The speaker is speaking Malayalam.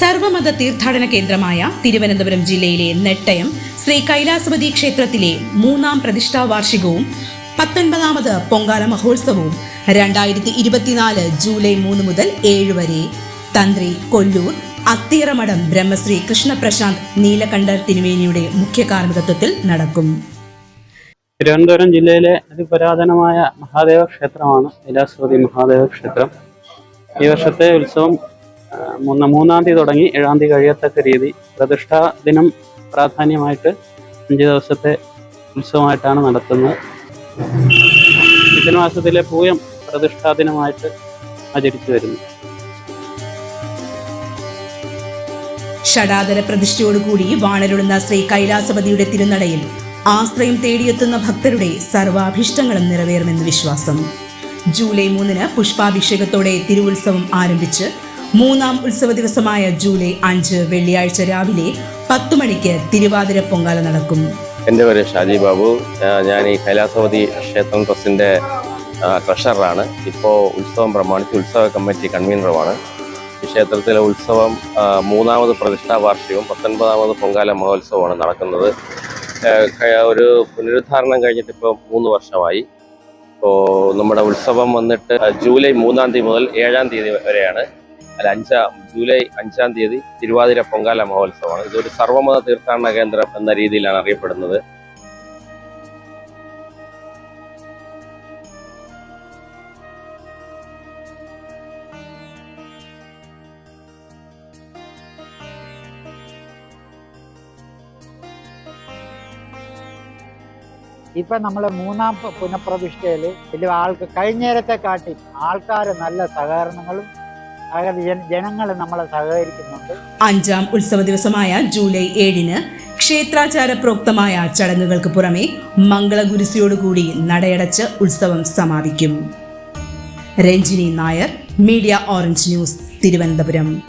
സർവമത തീർത്ഥാടന കേന്ദ്രമായ തിരുവനന്തപുരം ജില്ലയിലെ നെട്ടയം ശ്രീ കൈലാസപതി ക്ഷേത്രത്തിലെ മൂന്നാം പ്രതിഷ്ഠാ വാർഷികവും പത്തൊൻപതാമത് പൊങ്കാല മഹോത്സവവും രണ്ടായിരത്തി ഇരുപത്തിനാല് ജൂലൈ മൂന്ന് മുതൽ ഏഴ് വരെ. തന്ത്രി കൊല്ലൂർ അത്തിയറമഠം ബ്രഹ്മശ്രീ കൃഷ്ണപ്രശാന്ത് നീലകണ്ഠർ തിരുവേനിയുടെ മുഖ്യ കാർമ്മികത്വത്തിൽ നടക്കും. തിരുവനന്തപുരം ജില്ലയിലെ അതിപുരാതനമായ മഹാദേവ ക്ഷേത്രമാണ് കൈലാസപതി മഹാദേവ ക്ഷേത്രം. ഈ വർഷത്തെ ഉത്സവം മൂന്ന മൂന്നാം തീയതി തുടങ്ങി ഏഴാം തീയതി കഴിയത്തക്ക രീതി. പ്രതിഷ്ഠാ ദിനം പ്രാധാന്യമായിട്ട് അഞ്ച് ദിവസത്തെ ഉത്സവമായിട്ടാണ് നടത്തുന്നത്. മാസത്തിലെ പൂയം പ്രതിഷ്ഠാ ദിനമായിട്ട് ആചരിച്ചു വരുന്നു. ഷടാതര പ്രതിഷ്ഠയോടുകൂടി വാണരുളുന്ന ശ്രീ കൈലാസപതിയുടെ തിരുനടയിൽ ആശ്രയം തേടിയെത്തുന്ന ഭക്തരുടെ സർവാഭീഷ്ടങ്ങളും നിറവേറുമെന്ന് വിശ്വാസം. ജൂലൈ മൂന്നിന് പുഷ്പാഭിഷേകത്തോടെ തിരുവുത്സവം ആരംഭിച്ച് മൂന്നാം ഉത്സവ ദിവസമായ ജൂലൈ അഞ്ച് വെള്ളിയാഴ്ച രാവിലെ പത്തു മണിക്ക് തിരുവാതിര പൊങ്കാല നടക്കും. എന്റെ പേര് ഷാജി ബാബു. ഞാൻ ഈ കൈലാസവതി ക്ഷേത്രം ട്രസ്റ്റിന്റെ ട്രഷററാണ്. ഇപ്പോൾ ഉത്സവം പ്രമാണിച്ച് ഉത്സവ കമ്മിറ്റി കൺവീനറുമാണ്. ഈ ക്ഷേത്രത്തിലെ ഉത്സവം മൂന്നാമത് പ്രതിഷ്ഠാ വാർഷികവും പത്തൊൻപതാമത് പൊങ്കാല മഹോത്സവമാണ് നടക്കുന്നത്. ഒരു പുനരുദ്ധാരണം കഴിഞ്ഞിട്ട് ഇപ്പോൾ മൂന്ന് വർഷമായി. ഇപ്പോൾ നമ്മുടെ ഉത്സവം വന്നിട്ട് ജൂലൈ മൂന്നാം തീയതി മുതൽ ഏഴാം തീയതി വരെയാണ്. അല്ല അഞ്ചാം ജൂലൈ അഞ്ചാം തീയതി തിരുവാതിര പൊങ്കാല മഹോത്സവമാണ്. ഇതൊരു സർവമത തീർത്ഥാടന കേന്ദ്രം എന്ന രീതിയിലാണ് അറിയപ്പെടുന്നത്. ഇപ്പൊ നമ്മൾ മൂന്നാം പ- പുനഃപ്രതിഷ്ഠയിൽ വലിയ ആൾക്ക് കഴിഞ്ഞേരത്തെ കാട്ടി ആൾക്കാർ നല്ല സഹകരണങ്ങളും നമ്മളെ അഞ്ചാം ഉത്സവ ദിവസമായ ജൂലൈ ഏഴിന് ക്ഷേത്രാചാര പ്രോക്തമായ ചടങ്ങുകൾക്ക് പുറമെ മംഗളഗുരുസിയോടുകൂടി നടയടച്ച് ഉത്സവം സമാപിക്കും. Ranjini Nair media orange news Thiruvananthapuram.